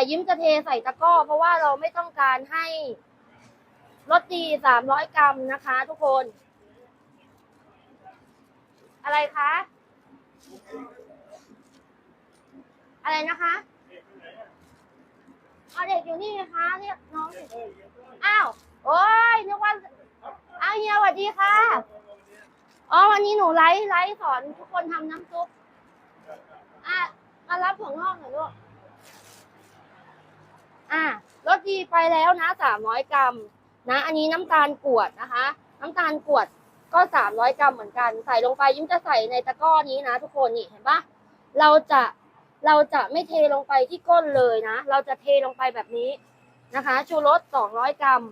แต่ยิ้มจะเทใส่ตะกร้อ เพราะว่าเราไม่ต้องการให้รสดีสามร้อยกรัมนะคะ ทุกคน อะไรคะ อะไรนะคะเอาเด็กอยู่นี่ไงคะเรียกน้องสิอ้าวโอ้ยนึกว่าอ้าวเฮียสวัสดีค่ะอ๋อวันนี้หนูไลฟ์ไลฟ์สอนทุกคนทำน้ำซุปอะมารับของห้องหน่อยลูก อะีไปแล้วนะสามร้อยกรัมนะ อันนี้น้ำตาลกวดนะคะ น้ำตาลกวดก็สามร้อยกรัมเหมือนกัน ใส่ลงไปยิ้มจะใส่ในตะกร้อนี้นะ ทุกคนนี่เห็นปะเราจะเราจะไม่เทลงไปที่ก้นเลยนะ เราจะเทลงไปแบบนี้นะคะ ชูรสสองร้อยกรัม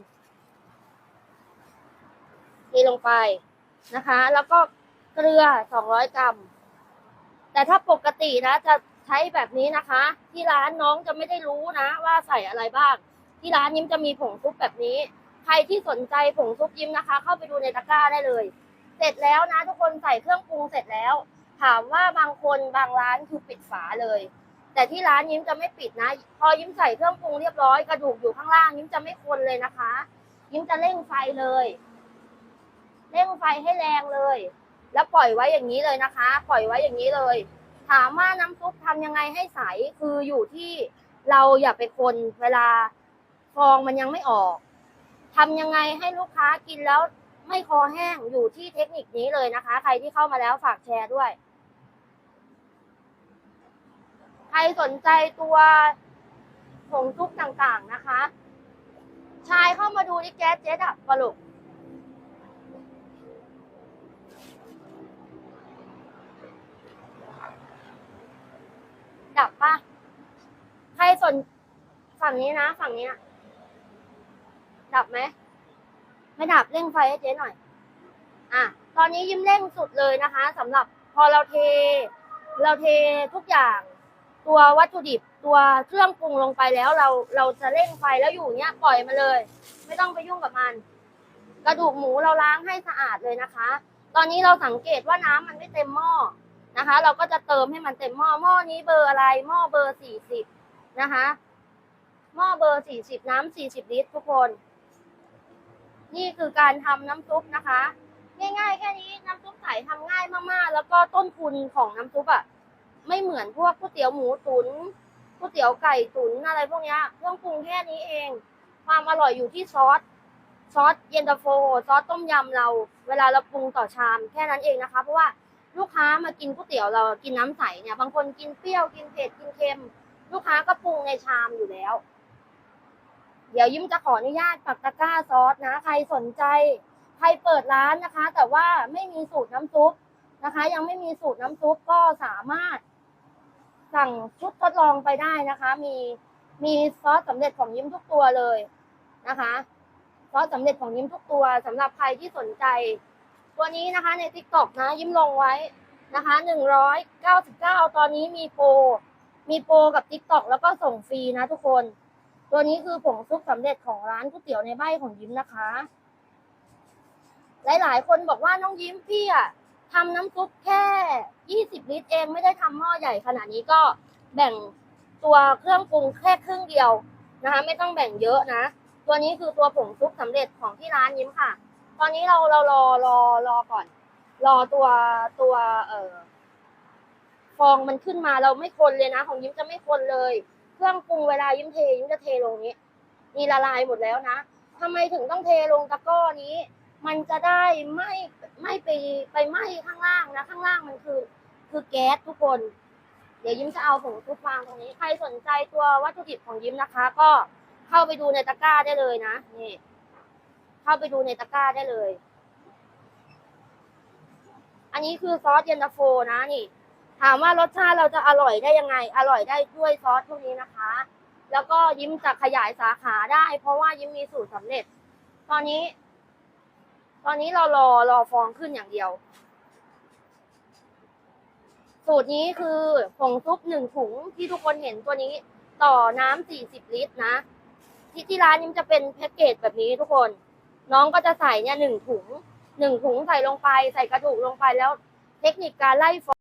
เทลงไปนะคะ แล้วก็เกลือสองร้อยกรัม แต่ถ้าปกตินะจะใช้แบบนี้นะคะ ที่ร้านน้องจะไม่ได้รู้นะ ว่าใส่อะไรบ้าง ที่ร้านยิ้มจะมีผงซุปแบบนี้ ใครที่สนใจผงซุปยิ้มนะคะ เข้าไปดูในตะกร้าได้เลย เสร็จแล้วนะทุกคนใส่เครื่องปรุงเสร็จแล้ว ถามว่าบางคนบางร้านคือปิดฝาเลย แต่ที่ร้านยิ้มจะไม่ปิดนะ พอยิ้มใส่เครื่องปรุงเรียบร้อยกระดูกอยู่ข้างล่างยิ้มจะไม่คนเลยนะคะ ยิ้มจะเร่งไฟเลย เร่งไฟให้แรงเลย แล้วปล่อยไว้อย่างนี้เลยนะคะ ปล่อยไว้อย่างนี้เลย ถามว่าน้ำซุปทำยังไงให้ใสคืออยู่ที่เราอย่าไปคนเวลา ฟองมันยังไม่ออกทำยังไงให้ลูกค้ากินแล้วไม่คอแห้งอยู่ที่เทคนิคนี้เลยนะคะ ใครที่เข้ามาแล้วฝากแชร์ด้วย ใครสนใจตัวผงซุปต่างๆนะคะ ชายเข้ามาดูนี่แก๊สเจ๊ดับปลุกดับปะใครสนฝั่งนี้นะ ฝั่งนี้นะ ดับไหม ไม่ดับเร่งไฟให้เจ๊หน่อย อะ ตอนนี้ยิ้มเร่งสุดเลยนะคะสำหรับพอเราเท เราเททุกอย่าง ตัววัตถุดิบตัวเครื่องปรุงลงไปแล้ว เราเราจะเร่งไฟแล้วอยู่เนี้ยปล่อยมาเลย ไม่ต้องไปยุ่งกับมัน กระดูกหมูเราล้างให้สะอาดเลยนะคะ ตอนนี้เราสังเกตว่าน้ำมันไม่เต็มหม้อนะคะ เราก็จะเติมให้มันเต็มหม้อหม้อนี้เบอร์อะไรหม้อเบอร์สี่สิบนะคะหม้อเบอร์สี่สิบน้ำสี่สิบลิตรทุกคน นี่คือการทำน้ำซุปนะคะ ง่ายๆแค่นี้น้ำซุปใสทำง่ายมากๆ แล้วก็ต้นทุนของน้ำซุปอะไม่เหมือนพวกก๋วยเตี๋ยวหมูตุนก๋วยเตี๋ยวไก่ตุนอะไรพวกนี้เครื่องปรุงแค่นี้เอง ความอร่อยอยู่ที่ซอสซอสเย็นตาโฟซอสต้มยำเรา เวลาเราปรุงต่อชามแค่นั้นเองนะคะ เพราะว่าลูกค้ามากินก๋วยเตี๋ยวเรากินน้ำใสเนี่ยบางคนกินเปรี้ยวกินเผ็ดกินเค็ม ลูกค้าก็ปรุงในชามอยู่แล้ว เดี๋ยวยิ้มจะขออนุญาตปักตะกร้าซอสนะ ใครสนใจ ใครเปิดร้านนะคะ แต่ว่าไม่มีสูตรน้ำซุปนะคะ ยังไม่มีสูตรน้ำซุปก็สามารถ สั่งชุดทดลองไปได้นะคะ มีมีซอสสำเร็จของยิ้มทุกตัวเลยนะคะซอสสำเร็จของยิ้มทุกตัวสำหรับใครที่สนใจ ตัวนี้นะคะใน t ิ k t o k นะ ยิ้มลงไว้นะคะหนึ่งร้อยเก้าสิบเก้าตอนนี้มีโปรมีโปรกับ t ิ k t o k แล้วก็ส่งฟรีนะทุกคน ตัวนี้คือผงซุปสำเร็จของร้านก๋วยเตี๋ยวในใบของยิ้มนะคะ หลายๆ คนบอกว่าน้องยิ้มพี่อะทำน้ำซุปแค่ยี่สิบลิตรเองไม่ได้ทำหม้อใหญ่ขนาดนี้ก็แบ่งตัวเครื่องปรุงแค่ครึ่งเดียวนะคะ ไม่ต้องแบ่งเยอะนะ ตัวนี้คือตัวผงซุปสำเร็จของที่ร้านยิ้มค่ะ ตอนนี้เราเรารอรอรอก่อน รอตัวตัวเอ่อฟองมันขึ้นมาเราไม่คนเลยนะ ของยิ้มจะไม่คนเลย เครื่องปรุงเวลายิ้มเทยิ้มจะเทลงนี้ นี่ละลายหมดแล้วนะทำไมถึงต้องเทลงตะกร้อนี้ มันจะได้ไม่ไม่ไปไปไหม้ข้างล่างนะข้างล่างมันคือ คือแก๊สทุกคน เดี๋ยวยิ้มจะเอาผงซุปวางตรงนี้ ใครสนใจตัววัตถุดิบของยิ้มนะคะ ก็เข้าไปดูในตะกร้าได้เลยนะนี่ เข้าไปดูในตะกร้าได้เลย อันนี้คือซอสเย็นตาโฟนะนี่ ถามว่ารสชาติเราจะอร่อยได้ยังไง อร่อยได้ด้วยซอสพวกนี้นะคะ แล้วก็ยิ้มจะขยายสาขาได้ เพราะว่ายิ้มมีสูตรสำเร็จ ตอนนี้ ตอนนี้เรารอรอฟองขึ้นอย่างเดียว สูตรนี้คือผงซุปหนึ่งถุงที่ทุกคนเห็นตัวนี้ ต่อน้ำสี่สิบลิตรนะ ที่ที่ร้านนี้มจะเป็นแพ็กเกจแบบนี้ทุกคน น้องก็จะใส่เนี่ยหนึ่งถุงหนึ่งถุงใส่ลงไป ใส่กระดูกลงไปแล้ว เทคนิคการไล่ฟอง